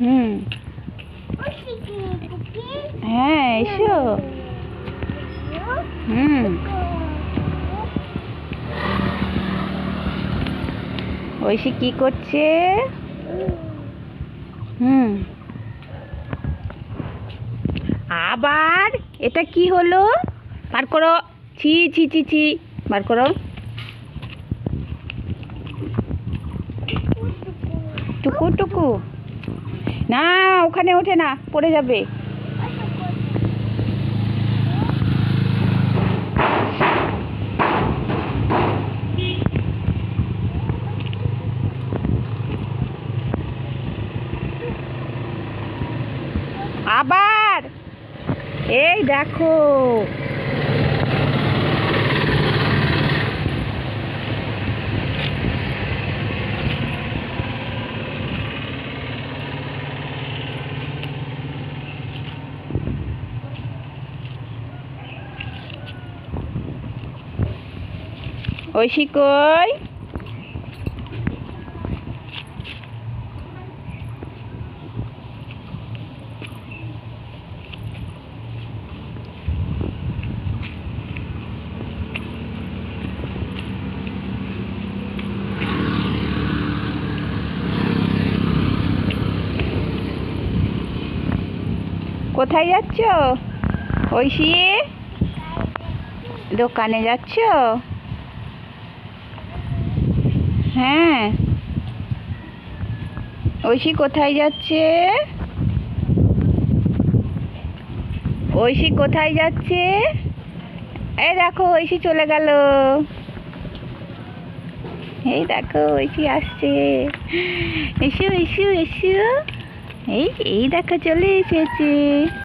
হুম। হ্যাঁ এসো। হুম। ঐশী কি করছে? হুম। আবার এটা কি হলো? বার করো। ছি ছি ছি ছি। বার করো। টুকু টুকু। না ওখানে ওঠে না পড়ে যাবে। আবার! এই দেখো। ঐশী কই? কোথায় যাচ্ছ? ঐশী? দোকানে যাচ্ছ হ্যাঁ ঐশী কোথায় যাচ্ছে? ঐশী কোথায় যাচ্ছে? এই দেখো, ঐশী চলে গেল। এই দেখো, ঐশী আসছে। এসো এসো এসো। এই এই দেখো, চলে এসেছে।